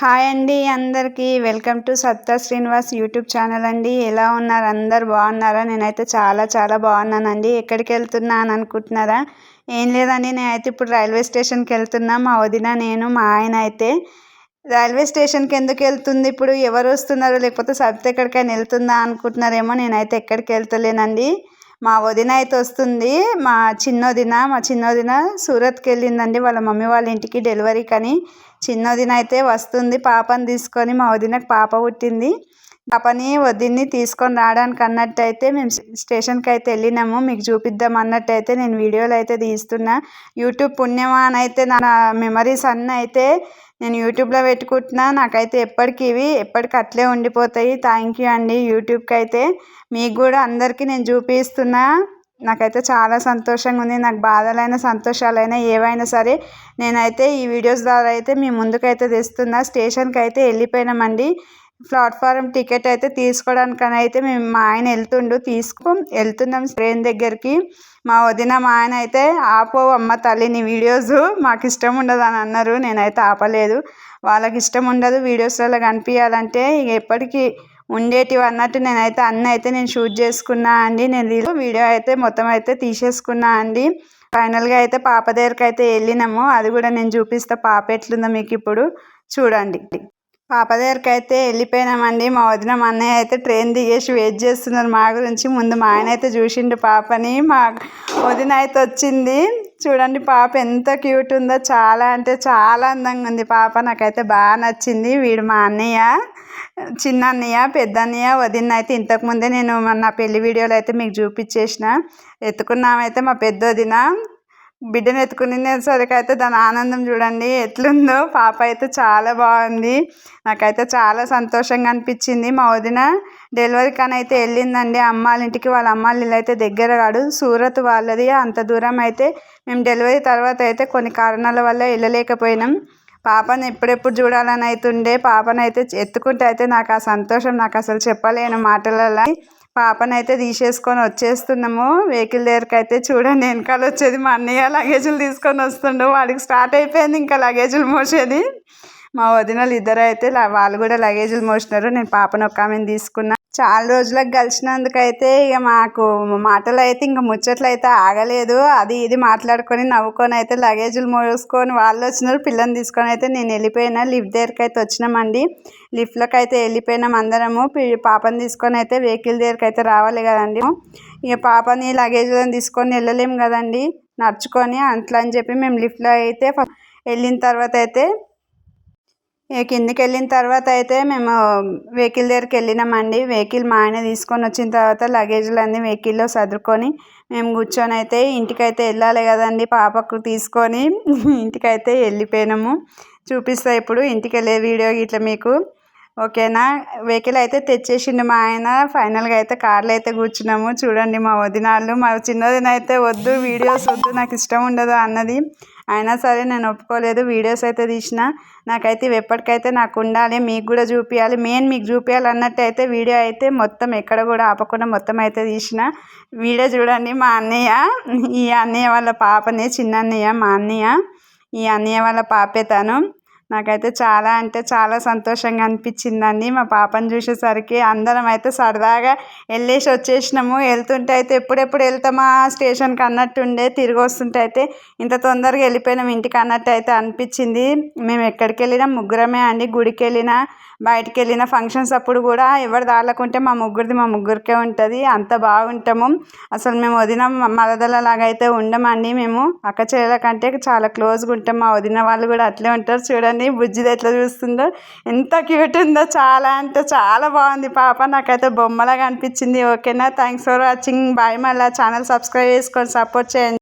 Hi అండి అందరికీ. Welcome to సత్తా శ్రీనివాస్ యూట్యూబ్ ఛానల్ అండి. ఎలా ఉన్నారు? అందరు బాగున్నారా? నేనైతే చాలా చాలా బాగున్నానండి. ఎక్కడికి వెళ్తున్నాను అనుకుంటున్నారా? ఏం లేదండి. నేనైతే ఇప్పుడు రైల్వే స్టేషన్కి వెళ్తున్నా. మా వదిన నేను మా ఆయన అయితే రైల్వే స్టేషన్కి ఎందుకు వెళ్తుంది? ఇప్పుడు ఎవరు వస్తున్నారు? లేకపోతే సత్త ఎక్కడికైనా వెళ్తుందా అనుకుంటున్నారేమో. నేనైతే ఎక్కడికి వెళ్తలేనండి. మా వదిన అయితే వస్తుంది. మా చిన్నోదిన మా చిన్నోదిన సూరత్కి వెళ్ళిందండి. వాళ్ళ మమ్మీ వాళ్ళ ఇంటికి డెలివరీ కానీ చిన్నదినైతే అయితే వస్తుంది పాపని తీసుకొని మా వదినకు పాప పుట్టింది. పాపని వదిన్ని తీసుకొని రావడానికి అన్నట్టు అయితే మేము స్టేషన్కి అయితే వెళ్ళినాము. మీకు చూపిద్దాం అన్నట్టు అయితే నేను వీడియోలు అయితే తీస్తున్నా. యూట్యూబ్ పుణ్యమా అని అయితే నా మెమరీస్ అన్నీ అయితే నేను యూట్యూబ్లో పెట్టుకుంటున్నా. నాకైతే ఎప్పటికి ఇవి ఎప్పటికి అట్లే ఉండిపోతాయి. థ్యాంక్ యూ అండి యూట్యూబ్కి అయితే మీకు కూడా అందరికీ నేను చూపిస్తున్నా. నాకైతే చాలా సంతోషంగా ఉంది నాకు బాధలైన సంతోషాలైనా ఏవైనా సరే నేనైతే ఈ వీడియోస్ ద్వారా అయితే మీ ముందుకైతే తెస్తున్నా. స్టేషన్కి అయితే వెళ్ళిపోయినామండి ప్లాట్ఫారం టికెట్ అయితే తీసుకోవడానికని అయితే మేము మా ఆయన వెళ్తుండు తీసుకో వెళ్తున్నాం ట్రైన్ దగ్గరికి. మా వదిన మా ఆయన అయితే ఆపో అమ్మ తల్లిని వీడియోస్ మాకు ఇష్టం ఉండదు అని అన్నారు. నేనైతే ఆపలేదు. వాళ్ళకి ఇష్టం ఉండదు వీడియోస్లలో కనిపించాలంటే ఇక ఎప్పటికీ ఉండేటివి అన్నట్టు నేనైతే అన్నీ అయితే నేను షూట్ చేసుకున్నా అండి. నేను వీడియో అయితే మొత్తం అయితే తీసేసుకున్నా అండి. ఫైనల్గా అయితే పాప దగ్గరికి అయితే వెళ్ళినాము. అది కూడా నేను చూపిస్తా. పాప ఎట్లుందో మీకు ఇప్పుడు చూడండి. పాప దగ్గరికి అయితే వెళ్ళిపోయినామండి మా వదిన మా అన్నయ్య అయితే ట్రైన్ దిగేసి వెయిట్ చేస్తున్నారు మా గురించి. ముందు మా ఆయన అయితే చూసిండు పాపని. మా వదిన అయితే వచ్చింది. చూడండి పాప ఎంత క్యూట్ ఉందో. చాలా అంటే చాలా అందంగా ఉంది. పాప నాకైతే బాగా నచ్చింది. వీడు మా అన్నయ్య. చిన్న అన్నయ్య పెద్ద అన్నయ్య వదిన అయితే ఇంతకుముందే నేను నా పెళ్ళి వీడియోలో అయితే మీకు చూపించేసిన. ఎత్తుకున్నామైతే మా పెద్ద వదిన బిడ్డను ఎత్తుకునేసరికి అయితే దాని ఆనందం చూడండి ఎట్లుందో. పాప అయితే చాలా బాగుంది. నాకైతే చాలా సంతోషంగా అనిపించింది. మా వదిన డెలివరీ కానీ అయితే వెళ్ళిందండి. అమ్మాళ్ళ ఇంటికి వాళ్ళ అమ్మాళ్ళు ఇల్లు అయితే దగ్గర కాడు సూరత్ వాళ్ళది. అంత దూరం అయితే మేము డెలివరీ తర్వాత అయితే కొన్ని కారణాల వల్ల వెళ్ళలేకపోయినాం. పాపని ఎప్పుడెప్పుడు చూడాలని అవుతుండే పాపను అయితే ఎత్తుకుంటే అయితే నాకు ఆ సంతోషం నాకు అసలు చెప్పలేను మాటలలో. పాపనైతే తీసేసుకొని వచ్చేస్తున్నాము. వెహికల్ దగ్గరికి అయితే చూడండి వెనకాల వచ్చేది మా అన్నయ్య లగేజీలు తీసుకొని వస్తుండు. వాడికి స్టార్ట్ అయిపోయింది ఇంకా లగేజీలు మోసేది. మా వదినలు ఇద్దరు అయితే వాళ్ళు కూడా లగేజీలు మోసినారు. నేను పాపను ఒక ఆమెను తీసుకున్నా. చాలా రోజులకు కలిసినందుకైతే ఇక మాకు మాటలు అయితే ఇంకా ముచ్చట్లు అయితే ఆగలేదు. అది ఇది మాట్లాడుకొని నవ్వుకొని అయితే లగేజీలు మోసుకొని వాళ్ళు వచ్చినారు. పిల్లని తీసుకొని అయితే నేను వెళ్ళిపోయినా. లిఫ్ట్ దగ్గరికి అయితే వచ్చినామండి. లిఫ్ట్లోకి అయితే వెళ్ళిపోయినాం అందరము. పాపని తీసుకొని అయితే వెహికల్ దగ్గరికి అయితే రావాలి కదండి. ఇక పాపని లగేజ్లను తీసుకొని వెళ్ళలేము కదండి. నడుచుకొని అట్లా అని చెప్పి మేము లిఫ్ట్లో అయితే వెళ్ళిన తర్వాత అయితే ఇక కిందికి వెళ్ళిన తర్వాత అయితే మేము వెహికల్ దగ్గరికి వెళ్ళినామండి. వెహికల్ మా ఆయన తీసుకొని వచ్చిన తర్వాత లగేజ్లు అన్నీ వెహికల్లో సర్దుకొని మేము కూర్చొని అయితే ఇంటికైతే వెళ్ళాలి కదండి. పాపకు తీసుకొని ఇంటికైతే వెళ్ళిపోయినాము. చూపిస్తా ఇప్పుడు ఇంటికి వెళ్ళే వీడియో ఇట్లా మీకు. ఓకేనా? వెహికల్ అయితే తెచ్చేసిండు మా ఆయన. ఫైనల్గా అయితే కార్లో అయితే కూర్చున్నాము. చూడండి మా వదినాళ్ళు. మా చిన్నదిన అయితే వద్దు వీడియోస్ వద్దు నాకు ఇష్టం ఉండదు అన్నది. అయినా సరే నేను ఒప్పుకోలేదు వీడియోస్ అయితే తీసిన. నాకైతే ఎప్పటికైతే నాకు ఉండాలి మీకు కూడా చూపించాలి మెయిన్ మీకు చూపించాలి అన్నట్టు అయితే వీడియో అయితే మొత్తం ఎక్కడ కూడా ఆపకుండా మొత్తం అయితే తీసిన. వీడియో చూడండి మా అన్నయ్య ఈ అన్నయ్య వాళ్ళ పాపనే చిన్న అన్నయ్య మా అన్నయ్య ఈ అన్నయ్య వాళ్ళ పాపే తను. నాకైతే చాలా అంటే చాలా సంతోషంగా అనిపించిందండి. మా పాపను చూసేసరికి అందరం అయితే సరదాగా వెళ్ళేసి వచ్చేసినాము. వెళ్తుంటే అయితే ఎప్పుడెప్పుడు వెళ్తామా స్టేషన్కి అన్నట్టుండే తిరిగి వస్తుంటే అయితే ఇంత తొందరగా వెళ్ళిపోయినాం. ఇంటికి అన్నట్టు అయితే అనిపించింది. మేము ఎక్కడికి వెళ్ళినా ముగ్గురమే అండి. గుడికి వెళ్ళినా బయటికి వెళ్ళిన ఫంక్షన్స్ అప్పుడు కూడా ఎవరు దాళ్ళకుంటే మా ముగ్గురిది మా ముగ్గురికే ఉంటుంది. అంత బాగుంటాము. అసలు మేము వదిన మరదలలాగా అయితే ఉండమండి మేము. అక్క చెల్లెల కంటే చాలా క్లోజ్గా ఉంటాం. మా వదిన వాళ్ళు కూడా అట్లే ఉంటారు చూడండి. చూడండి బుజ్జిది ఎట్లా చూస్తుందో. ఎంత క్యూట్ ఉందో చాలా అంటే చాలా బాగుంది పాప. నాకైతే బొమ్మలాగా అనిపించింది. ఓకేనా? థ్యాంక్స్ ఫర్ వాచింగ్ బాయ్ మళ్ళీ. ఛానల్ సబ్స్క్రైబ్ చేసుకొని సపోర్ట్ చేయండి.